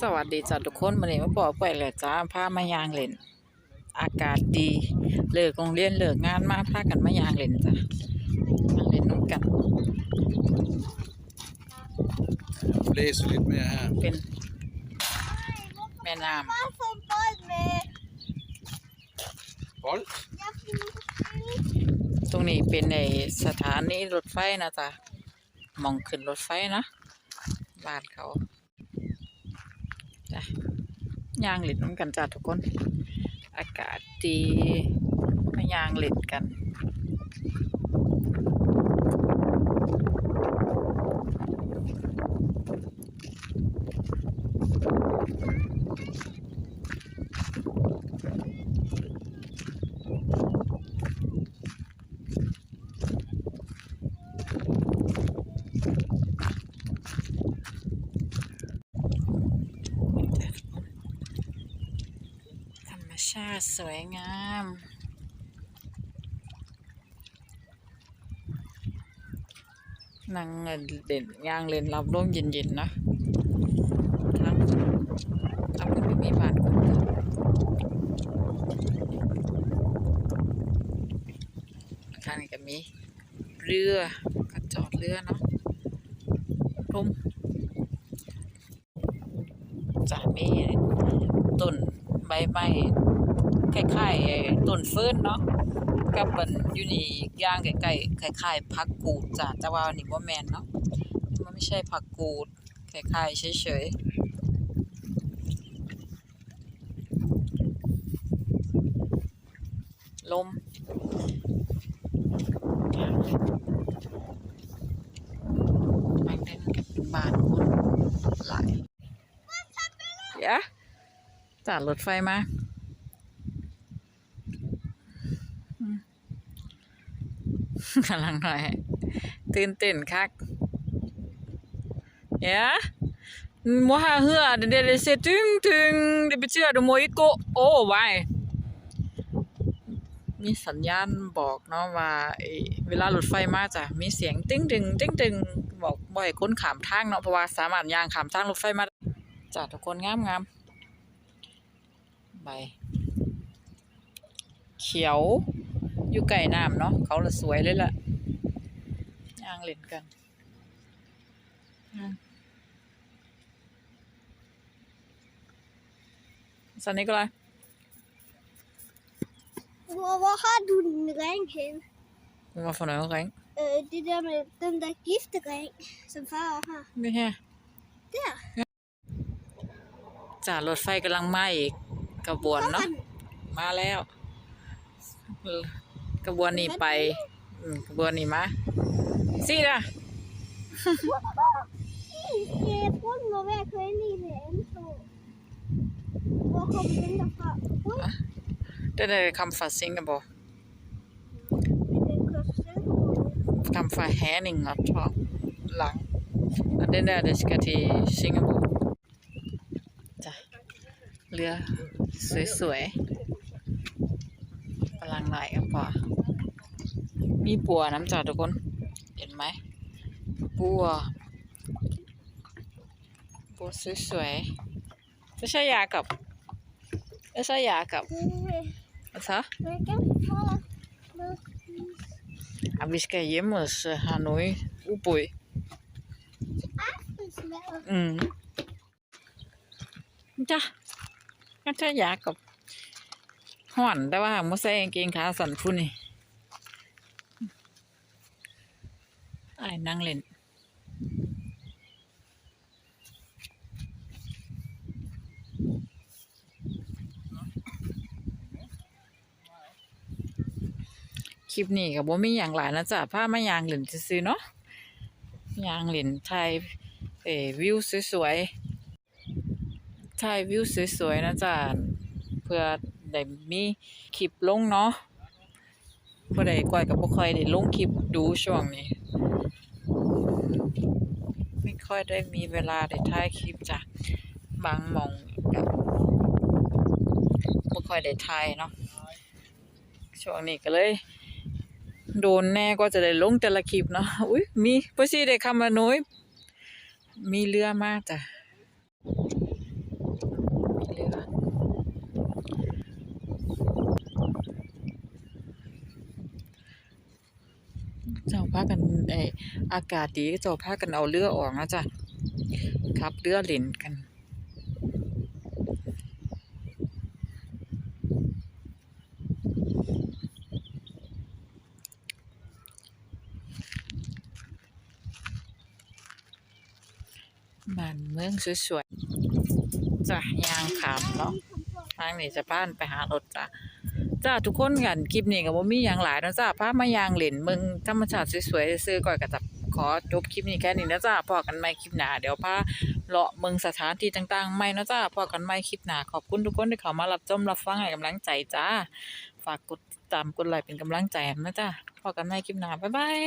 สวัสดีจ้ะทุกคนวันนี้มาบอกไปแล้วจ้าพามายางเล่น อากาศดีเลิกโรงเรียนเลิกงานมาพากันมายางเล่นจ้ะมาเล่นน้ำกัน Bläser lite mer här. เป็น แม่น้ Man får boll med... Boll. Jag finner ำตรงนี้เป็นในสถานีรถไฟนะจ๊ะมองขึ้นรถไฟนะบ้านเขาจ้ะ ยางเล่นน้ำกันจ้าทุกคน อากาศดีมายางเล่นกัน ธรรมชาติ สวยงามนั่งเด่นยางเลนรับลมเย็นๆนะทางทางมันไม่มีบ้านคนเลยทางนี้ก็มีเรือก็จอดเรือเนาะลมจะมีต้นใบไม้ คล้ายๆไอ้ต้นเฟิร์นเนาะกับมันอยู่นี่ย่างใกล้ๆคล้ายๆผักกูดจ้ะแต่ว่านี่บ่แม่นเนาะมันไม่ใช่ผักกูดคล้ายๆเฉยๆลมมันเป็นกับบานคนหลายเดี๋ยวจอดรถไฟมา กำลังหน่อย ตื่นเต้นคักเยมัวหาเหือเดี๋ยวเดี๋ยวเสร็จถึงถึงเดี๋ยวไปเชื่อเดี๋ยวโมอิโกโอ้ไวมีสัญญาณบอกเนาะว่าเวลารถไฟมาจ้ะมีเสียงติ้งตึงติ้งตึงบอกบ่ให้นขามทางเนาะเพราะว่าสามารถยางขามทางรถไฟมาจ้ะทุกคนงามงามใบเขียว อยู่ใกล้น้ำเนาะเขาละสวยเลยล่ะย่างเล่นกันอืมสันนี้ก็เลย Var, var har du den ring hen? มาฝันหน่อยแรง Øh, det der med den der giftering, som far har. ไม่แค่ Der. จ่ารถไฟกำลังมาอีกกระบวนเนาะ Sådan. มาแล้ว กระบวนนี้ไปอืมกระบวนนี้มาสิล่ะ Jeg tror, den må være køre ind i det andet tog. Hvor kommer den derfra? Ui, ได้ได้คำฝาสิงคโปร์ den kører sig selv. คำฝาแฮนิงอะชอบหลังอันนี้ได้เดสกาที่สิงคโปร์จ้ะเรือสวยๆกำลังไหล่กันป่มีปัวน้ำจ่ดทุกคน เห็นไหมปัวปัวสวยๆไม่ใช่ยากับไม่ใช่ยากับอะไร Avis kajemos Hanoi upoy อืมจ้า Jag tar ยากับ ห่อนแต่ว่ามุใส่กางเกงขาสั่นพุ่นนี่ไอ้นั่งเล่นคลิปนี้กับบ่มีอย่างหลายนะจ๊ะพามายางเล่นซื่อเนาะยางเล่นถ่ายเอวิวสวยๆถ่ายวิวสวยๆนะจ๊ะเพื่อ ได้มีคลิปลงเนาะบ่ได้ก้อยก็บ่ค่อยได้ลงคลิปดูช่วงนี้ ไม่ค่อยได้มีเวลาได้ถ่ายคลิปจ้ะบางมองก็บ่ค่อยได้ถ่ายเนาะช่วงนี้ก็เลย โดนแน่ก็จะได้ลงแต่ละคลิปเนาะอุ้ยมีพอสิได้คำว่าน้อยมีเรือมากจ้ะ เรือเจ้าพา กันไออากาศดีก็จ้าพากันเอาเรือออกนะจ๊ะขับเรือเล่นกันบ้านเมืองสวยๆจ้ะยางขามเนาะทางนี้จะพานไปหารถจ้ะ จ้าทุกคนกันคลิปนี้ก็บ่มีหยังหลายนาะจ้าพามายางเล่นเมืองธรรมชาติสวยๆซื่อก่อนก็จะขอจบคลิปนี้แค่นี้นะจ้าพอกันใหม่คลิปหนาเดี๋ยวพาเลาะเมืองสถานที่ต่างๆใหม่นะจ้าพอกันใหม่คลิปหนาขอบคุณทุกคนที่เข้ามารับชมรับฟังให้กำลังใจจ้า ฝากกดติดตามกดไลค์เป็นกำลังใจนะจ้าพอกันใหม่คลิปหนาบ๊ายบาย